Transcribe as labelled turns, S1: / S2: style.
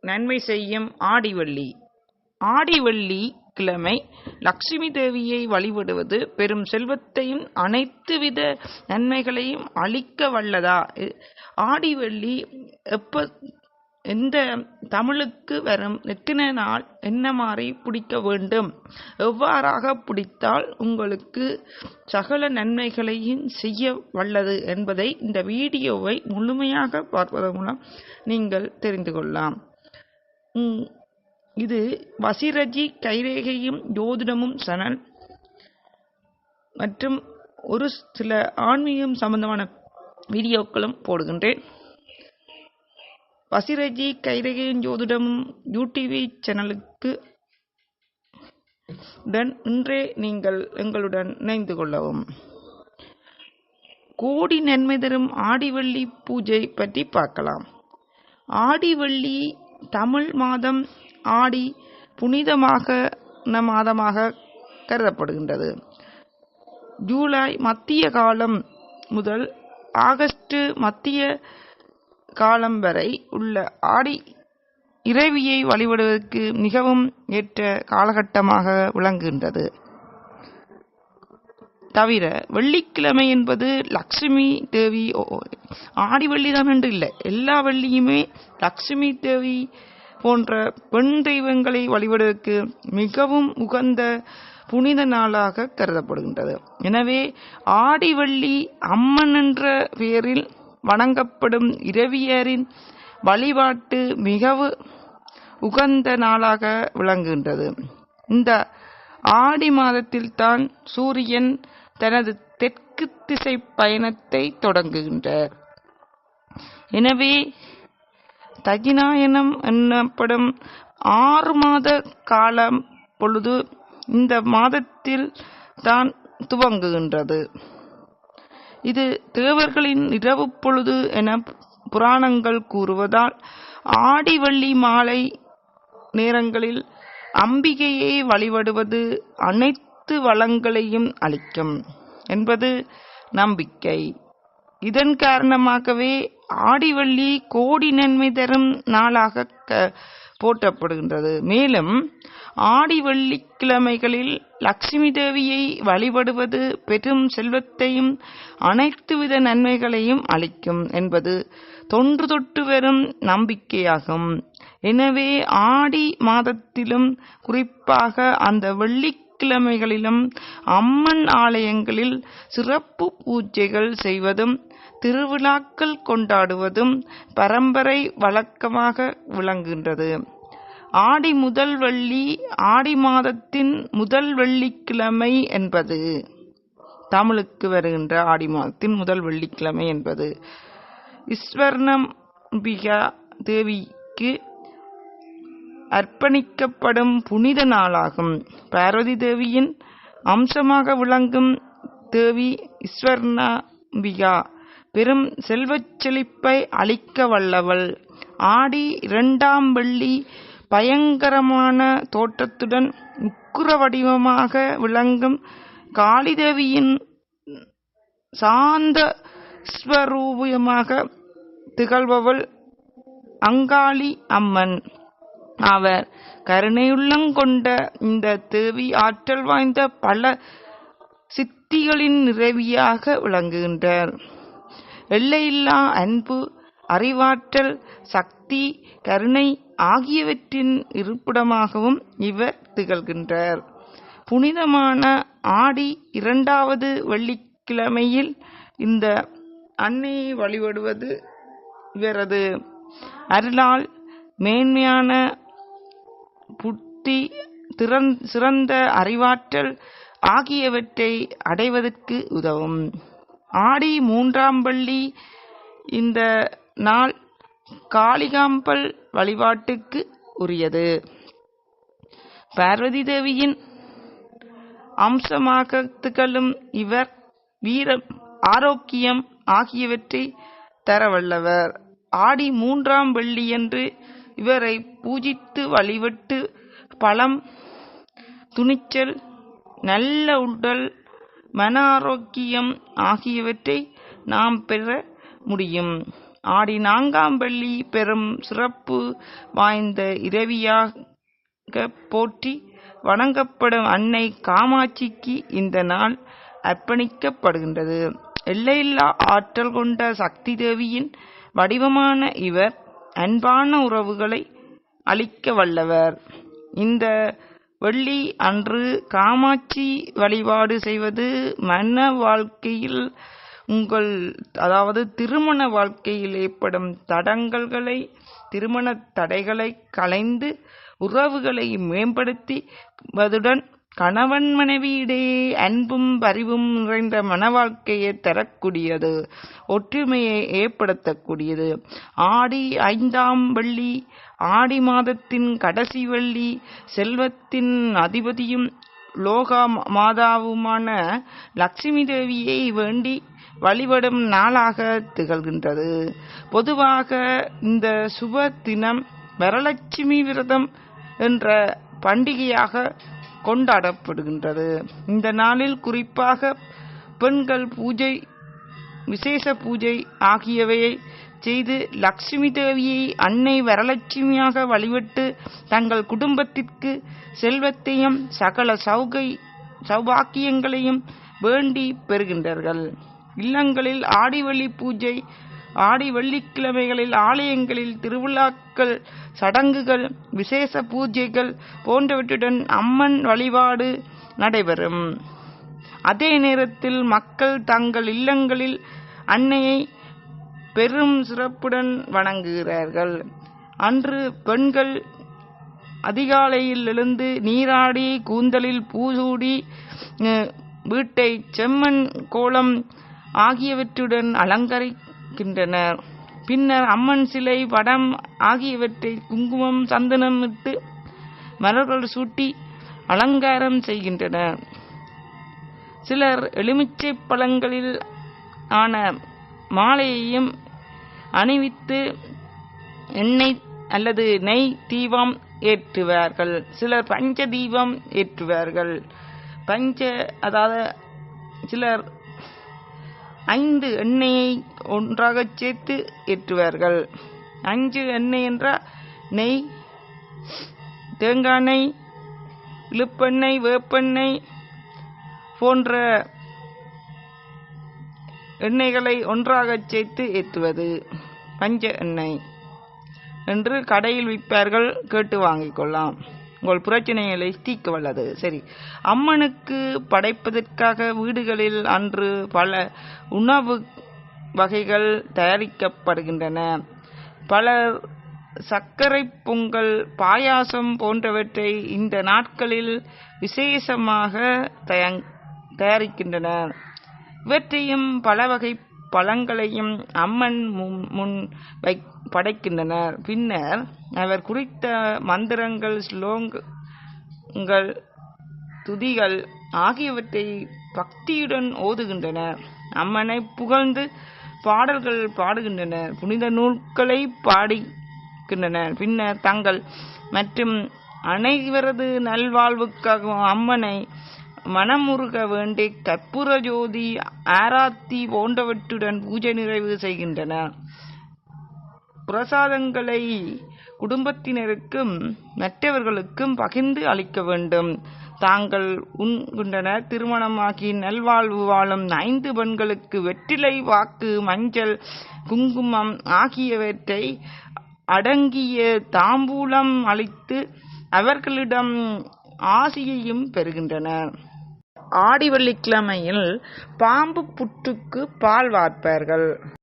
S1: நன்மை செய்யும் ஆடிவள்ளி. ஆடிவள்ளி கிழமை லட்சுமி தேவியை வழிபடுவது பெரும் செல்வத்தையும் அனைத்து வித நன்மைகளையும் அளிக்க வல்லதா? ஆடிவள்ளி எப்ப எந்த தமிழுக்கு வரும் எத்தனை நாள் என்ன மாதிரி பிடிக்க வேண்டும்? எவ்வாறாக பிடித்தால் உங்களுக்கு சகல நன்மைகளையும் செய்ய வல்லது என்பதை இந்த வீடியோவை முழுமையாக பார்ப்பதன் மூலம் நீங்கள் தெரிந்து கொள்ளலாம். இது வசிரஜி கைரேகையும் ஜோதிடமும் சனல் மற்றும் ஒரு சில ஆன்மீகம் சம்பந்தமான வீடியோக்களும் போடுகின்றேன். வசிரஜி கைரகையின் ஜோதிடமும் யூடிவி சேனலுக்கு உடன் இன்றே நீங்கள் எங்களுடன் இணைந்து கொள்ளவும். கோடி நன்மை தரும் ஆடிவள்ளி பூஜை பற்றி பார்க்கலாம். ஆடிவள்ளி தமிழ் மாதம் ஆடி புனிதமாக மாதமாக கருதப்படுகின்றது. ஜூலை மத்திய காலம் முதல் ஆகஸ்ட் மத்திய காலம் வரை உள்ள ஆடி இறைவியை வழிபடுவதற்கு மிகவும் ஏற்ற காலகட்டமாக விளங்குகின்றது. தவிர வெள்ளிக்கிழமை என்பது லக்ஷ்மி தேவி ஆடி வெள்ளி தான் என்று இல்லை. எல்லா வெள்ளியுமே லக்ஷ்மி தேவி போன்ற பெண் தெய்வங்களை வழிபடுவதற்கு மிகவும் உகந்த புனித நாளாக கருதப்படுகின்றது. எனவே ஆடி வள்ளி அம்மன் என்ற பெயரில் வணங்கப்படும் இரவியரின் வழிபாட்டு மிகவும் உகந்த நாளாக விளங்குகின்றது. இந்த ஆடி மாதத்தில்தான் சூரியன் தனது தெற்கு திசை பயணத்தை தொடங்குகின்றார். எனவே தகினாயனம் எனப்படும் ஆறு மாத காலம் பொழுது இந்த மாதத்தில் தான் துவங்குகின்றது. இது தேவர்களின் இரவு பொழுது என புராணங்கள் கூறுவதால் ஆடி வெள்ளி மாலை நேரங்களில் அம்பிகையை வழிபடுவது அனைத்து வளங்களையும் அளிக்கும் என்பது நம்பிக்கை. இதன் காரணமாகவே ஆடிவள்ளி கோடி நன்மை தரும் நாளாக க- போற்றப்படுகின்றது. மேலும் ஆடி வெள்ளிக்கிழமைகளில் லட்சுமி தேவியை வழிபடுவது பெரும் செல்வத்தையும் அனைத்து வித நன்மைகளையும் அளிக்கும் என்பது தொன்று தொட்டு வரும் நம்பிக்கையாகும். எனவே ஆடி மாதத்திலும் குறிப்பாக அந்த வெள்ளி கிழமைகளிலும் அம்மன் ஆலயங்களில் சிறப்பு பூஜைகள் செய்வதும் திருவிழாக்கள் கொண்டாடுவதும் பரம்பரை வழக்கமாக விளங்குகின்றது. ஆடி முதல் வெள்ளி ஆடி மாதத்தின் முதல் வெள்ளிக்கிழமை என்பது. தமிழுக்கு வருகின்ற ஆடி மாதத்தின் முதல் வெள்ளிக்கிழமை என்பது. இஸ்வர்ணம்பிகா தேவிக்கு அர்ப்பணிக்கப்படும் புனித நாளாகும். பார்வதி தேவியின் அம்சமாக விளங்கும் தேவி இஸ்வர்ணம்பிகா பெரும் செல்வச் செழிப்பை அளிக்க வல்லவள். ஆடி இரண்டாம் வெள்ளி பயங்கரமான தோற்றத்துடன் உக்குர வடிவமாக விளங்கும் காளிதேவியின் சாந்த ஸ்வரூபமாக திகழ்பவள் அங்காளி அம்மன். அவர் கருணையுள்ளங்கொண்ட இந்த தேவி ஆற்றல் வாய்ந்த பல சித்திகளின் நிறைவியாக விளங்குகின்றார். எல்லையில்லா அன்பு அறிவாற்றல் சக்தி கருணை ஆகியவற்றின் இருப்பிடமாகவும் இவர் திகழ்கின்றார். புனிதமான ஆடி இரண்டாவது வெள்ளிக்கிழமையில் இந்த அன்னையை வழிபடுவது இவரது அருளால் மேன்மையான புத்தி திறன் சிறந்த அறிவாற்றல் ஆகியவற்றை அடைவதற்கு உதவும். ஆடி மூன்றாம் பள்ளி இந்த நாள் காளிகாம்பல் வழிபாட்டுக்கு உரியது. பார்வதி தேவியின் அம்சமாக திகழும் இவர் வீரம் ஆரோக்கியம் ஆகியவற்றை தரவல்லவர் ஆடி மூன்றாம் வெள்ளியன்று இவரை பூஜித்து வழிபட்டு பலம் துணிச்சல் நல்ல உடல் மன ஆரோக்கியம் ஆகியவற்றை நாம் பெற முடியும். ஆடி நான்காம் வெள்ளி பெரும் சிறப்பு வாய்ந்த இரவியாக போற்றி வணங்கப்படும் அன்னை காமாட்சிக்கு இந்த நாள் அர்ப்பணிக்கப்படுகின்றது. எல்லையில்லா ஆற்றல் கொண்ட சக்தி தேவியின் வடிவமான இவர் அன்பான உறவுகளை அளிக்க வல்லவர். இந்த வெள்ளி அன்று காமாட்சி வழிபாடு செய்வது மன வாழ்க்கையில் உங்கள் அதாவது திருமண வாழ்க்கையில் ஏற்படும் தடங்கல்களை திருமண தடைகளை களைந்து உறவுகளை மேம்படுத்துவதுடன் கணவன் மனைவியிடையே அன்பும் பரிவும் நிறைந்த மனவாழ்க்கையை தரக்கூடியது ஒற்றுமையை ஏற்படுத்தக்கூடியது. ஆடி ஐந்தாம் வெள்ளி ஆடி மாதத்தின் கடைசி வெள்ளி செல்வத்தின் அதிபதியும் லோகா மாதாவுமான லட்சுமி தேவியை வேண்டி வழிபடும் நாளாக திகழ்கின்றது. பொதுவாக இந்த சுப தினம் வரலட்சுமி விரதம் என்ற பண்டிகையாக கொண்டாடப்படுகின்றது. இந்த நாளில் குறிப்பாக பெண்கள் பூஜை விசேஷ பூஜை ஆகியவையை செய்து லக்ஷ்மி தேவியை அன்னை வரலட்சுமியாக வழிபட்டு தங்கள் குடும்பத்திற்கு செல்வத்தையும் சகல சௌகை சௌபாக்கியங்களையும் வேண்டி பெறுகின்றார்கள். இல்லங்களில் ஆடிவழி பூஜை ஆடி வெள்ளிக்கிழமைகளில் ஆலயங்களில் திருவிழாக்கள் சடங்குகள் விசேஷ பூஜைகள் போன்றவற்றுடன் அம்மன் வழிபாடு நடைபெறும். அதே நேரத்தில் மக்கள் தங்கள் இல்லங்களில் அன்னையை பெரும் சிறப்புடன் வணங்குகிறார்கள். அன்று பெண்கள் அதிகாலையில் எழுந்து நீராடி கூந்தலில் பூசூடி வீட்டை செம்மண் கோலம் ஆகியவற்றுடன் அலங்கரி இருக்கின்றனர் பின்னர் அம்மன் சிலை படம் ஆகியவற்றை குங்குமம் சந்தனம் இட்டு மலர்கள் சூட்டி அலங்காரம் செய்கின்றனர் சிலர் எலுமிச்சை பழங்களில் ஆன மாலையையும் அணிவித்து எண்ணெய் அல்லது நெய் தீபம் ஏற்றுவார்கள். சிலர் பஞ்ச தீபம் ஏற்றுவார்கள். பஞ்ச அதாவது சிலர் ஐந்து எண்ணெயை ஒன்றாக சேர்த்து ஏற்றுவார்கள். அஞ்சு எண்ணெய் என்றால் நெய் தேங்காய் எண்ணெய் இழுப்பெண்ணெய் வேப்பெண்ணெய் போன்ற எண்ணெய்களை ஒன்றாக சேர்த்து ஏற்றுவது பஞ்ச எண்ணெய் என்று கடையில் விற்பார்கள் கேட்டு வாங்கிக் கொள்ளலாம். உங்கள் பிரச்சனைகளை தீக்க வல்லது. சரி. அம்மனுக்கு படைப்பதற்காக வீடுகளில் அன்று பல உணவு வகைகள் தயாரிக்கப்படுகின்றன. பலர் சர்க்கரை பொங்கல் பாயாசம் போன்றவற்றை இந்த நாட்களில் விசேஷமாக தயாரிக்கின்றனர். இவற்றையும் பல வகை பழங்களையும் அம்மன் முன் வை படைக்கின்றனர். பின்னர் அவர் குறித்த மந்திரங்கள் ஸ்லோகங்கள் துதிகள் ஆகியவற்றை பக்தியுடன் ஓதுகின்றனர் அம்மனை புகழ்ந்து பாடல்கள் பாடுகின்றனர். புனித நூல்களை பாடிக்கின்றனர். பின்னர் தங்கள் மற்றும் அனைவரது நல்வாழ்வுக்காகவும் அம்மனை மனமுருக வேண்டி கற்பூர ஜோதி ஆராத்தி போன்றவற்றுடன் பூஜை நிறைவு செய்கின்றன. பிரசாதங்களை குடும்பத்தினருக்கும் மற்றவர்களுக்கும் பகிர்ந்து அளிக்க வேண்டும். தாங்கள் உண்கின்றனர் திருமணமாகி நல்வாழ்வு வாழும் ஐந்து பெண்களுக்கு வெற்றிலை வாக்கு மஞ்சள் குங்குமம் ஆகியவற்றை அடங்கிய தாம்பூலம் அளித்து அவர்களிடம் ஆசியையும் பெறுகின்றனர் ஆடி வெள்ளிக்கிழமையில் பாம்பு புற்றுக்கு பால் வார்ப்பார்கள்.